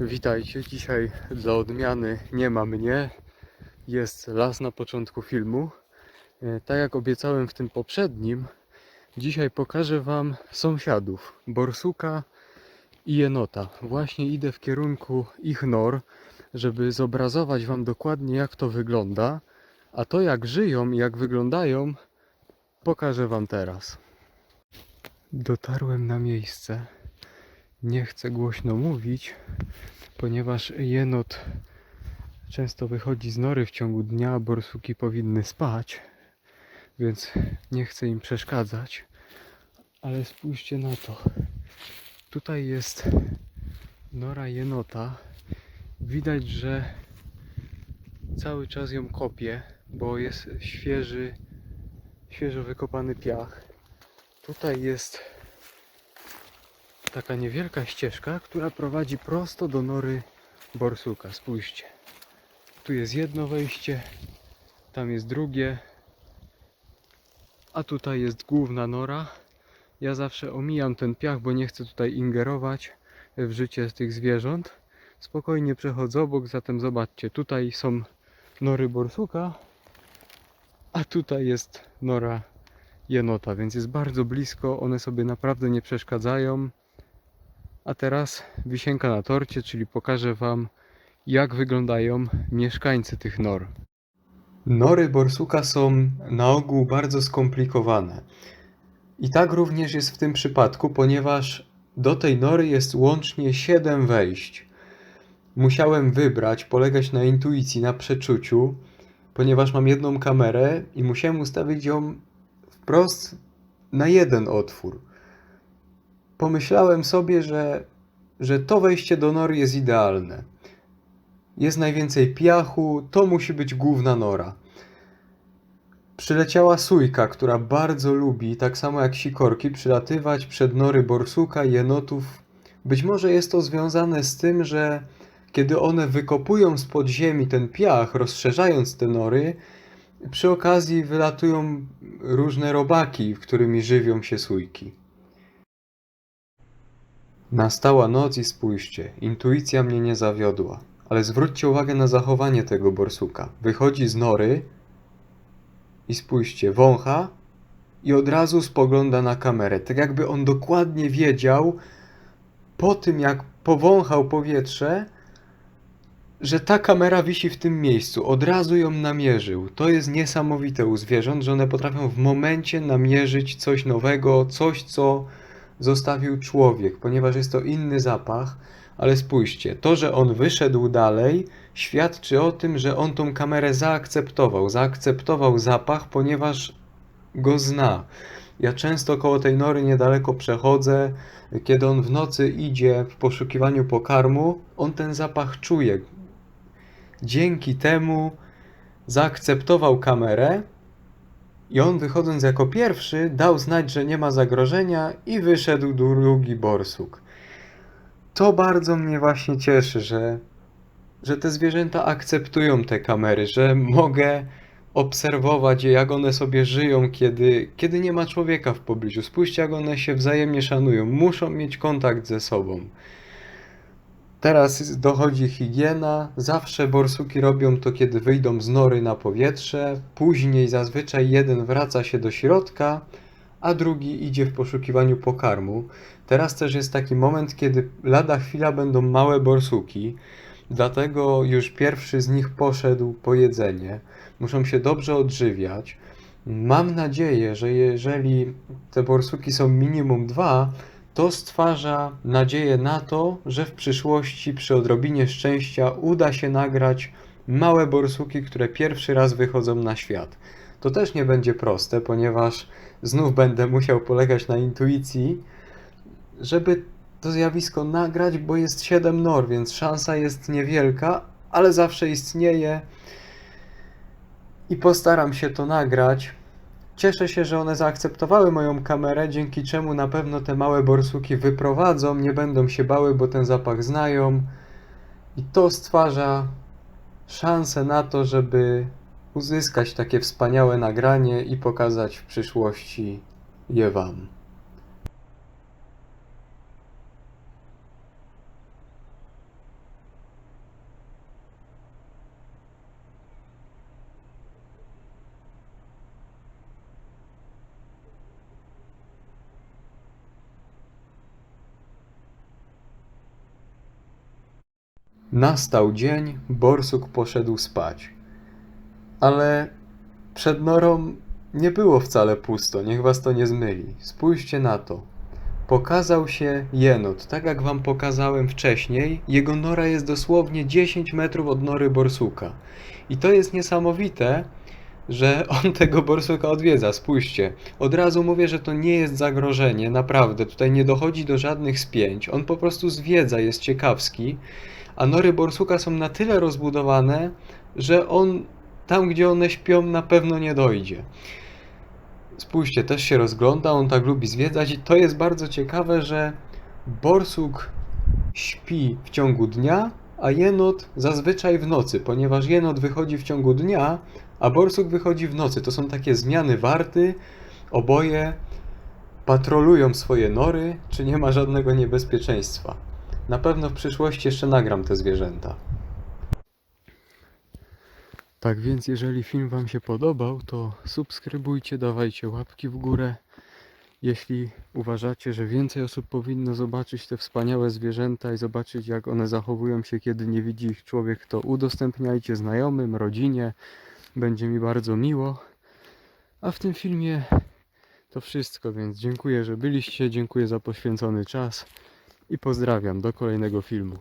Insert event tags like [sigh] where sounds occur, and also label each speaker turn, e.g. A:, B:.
A: Witajcie. Dzisiaj dla odmiany nie ma mnie. Jest las na początku filmu. E, Tak jak obiecałem w tym poprzednim, dzisiaj pokażę Wam sąsiadów borsuka i jenota. Właśnie idę w kierunku ich nor, żeby zobrazować Wam dokładnie jak to wygląda. A to jak żyją i jak wyglądają, pokażę Wam teraz. Dotarłem na miejsce. Nie chcę głośno mówić, ponieważ jenot często wychodzi z nory w ciągu dnia, borsuki powinny spać, więc nie chcę im przeszkadzać. Ale spójrzcie na to. Tutaj jest nora jenota. Widać, że cały czas ją kopie, bo jest świeży, świeżo wykopany piach. Tutaj jest taka niewielka ścieżka, która prowadzi prosto do nory borsuka. Spójrzcie. Tu jest jedno wejście, tam jest drugie, a tutaj jest główna nora. Ja zawsze omijam ten piach, bo nie chcę tutaj ingerować w życie tych zwierząt. Spokojnie przechodzę obok, zatem zobaczcie, tutaj są nory borsuka, a tutaj jest nora jenota, więc jest bardzo blisko, one sobie naprawdę nie przeszkadzają. A teraz wisienka na torcie, czyli pokażę Wam, jak wyglądają mieszkańcy tych nor. Nory borsuka są na ogół bardzo skomplikowane. I tak również jest w tym przypadku, ponieważ do tej nory jest łącznie 7 wejść. Musiałem wybrać, polegać na intuicji, na przeczuciu, ponieważ mam jedną kamerę i musiałem ustawić ją wprost na jeden otwór pomyślałem sobie, że, że to wejście do nory jest idealne. Jest najwięcej piachu, to musi być główna nora. Przyleciała sójka, która bardzo lubi, tak samo jak sikorki, przylatywać przed nory borsuka jenotów. Być może jest to związane z tym, że kiedy one wykopują spod ziemi ten piach, rozszerzając te nory, przy okazji wylatują różne robaki, którymi żywią się sójki. Nastała noc i spójrzcie, intuicja mnie nie zawiodła. Ale zwróćcie uwagę na zachowanie tego borsuka. Wychodzi z nory i spójrzcie, wącha i od razu spogląda na kamerę. Tak jakby on dokładnie wiedział, po tym jak powąchał powietrze, że ta kamera wisi w tym miejscu. Od razu ją namierzył. To jest niesamowite u zwierząt, że one potrafią w momencie namierzyć coś nowego, coś co zostawił człowiek, ponieważ jest to inny zapach, ale spójrzcie, to, że on wyszedł dalej, świadczy o tym, że on tą kamerę zaakceptował. Zaakceptował zapach, ponieważ go zna. Ja często koło tej nory niedaleko przechodzę. Kiedy on w nocy idzie w poszukiwaniu pokarmu, on ten zapach czuje. Dzięki temu zaakceptował kamerę i on wychodząc jako pierwszy dał znać, że nie ma zagrożenia i wyszedł drugi borsuk. To bardzo mnie właśnie cieszy, że, że te zwierzęta akceptują te kamery, że mogę obserwować je, jak one sobie żyją, kiedy, kiedy nie ma człowieka w pobliżu. Spójrzcie, jak one się wzajemnie szanują. Muszą mieć kontakt ze sobą. Teraz dochodzi higiena. Zawsze borsuki robią to, kiedy wyjdą z nory na powietrze. Później zazwyczaj jeden wraca się do środka, a drugi idzie w poszukiwaniu pokarmu. Teraz też jest taki moment, kiedy lada chwila będą małe borsuki. Dlatego już pierwszy z nich poszedł po jedzenie. Muszą się dobrze odżywiać. Mam nadzieję, że jeżeli te borsuki są minimum dwa, to stwarza nadzieję na to, że w przyszłości przy odrobinie szczęścia uda się nagrać małe borsuki, które pierwszy raz wychodzą na świat. To też nie będzie proste, ponieważ znów będę musiał polegać na intuicji, żeby to zjawisko nagrać, bo jest 7 nor, więc szansa jest niewielka, ale zawsze istnieje i postaram się to nagrać. Cieszę się, że one zaakceptowały moją kamerę, dzięki czemu na pewno te małe borsuki wyprowadzą, nie będą się bały, bo ten zapach znają. I to stwarza szansę na to, żeby uzyskać takie wspaniałe nagranie i pokazać w przyszłości je Wam. Nastał dzień, borsuk poszedł spać. Ale przed norą nie było wcale pusto, niech was to nie zmyli. Spójrzcie na to. Pokazał się jenot, tak jak wam pokazałem wcześniej. Jego nora jest dosłownie 10 metrów od nory borsuka. I to jest niesamowite, że on [laughs] tego borsuka odwiedza. Spójrzcie, od razu mówię, że to nie jest zagrożenie, naprawdę. Tutaj nie dochodzi do żadnych spięć. On po prostu zwiedza, jest ciekawski. A nory borsuka są na tyle rozbudowane, że on tam, gdzie one śpią, na pewno nie dojdzie. Spójrzcie, też się rozgląda, on tak lubi zwiedzać i to jest bardzo ciekawe, że borsuk śpi w ciągu dnia, a jenot zazwyczaj w nocy, ponieważ jenot wychodzi w ciągu dnia, a borsuk wychodzi w nocy. To są takie zmiany warty, oboje patrolują swoje nory, czy nie ma żadnego niebezpieczeństwa. Na pewno w przyszłości jeszcze nagram te zwierzęta. Tak więc, jeżeli film Wam się podobał, to subskrybujcie, dawajcie łapki w górę. Jeśli uważacie, że więcej osób powinno zobaczyć te wspaniałe zwierzęta i zobaczyć, jak one zachowują się, kiedy nie widzi ich człowiek, to udostępniajcie znajomym, rodzinie. Będzie mi bardzo miło. A w tym filmie to wszystko, więc dziękuję, że byliście, dziękuję za poświęcony czas i pozdrawiam do kolejnego filmu.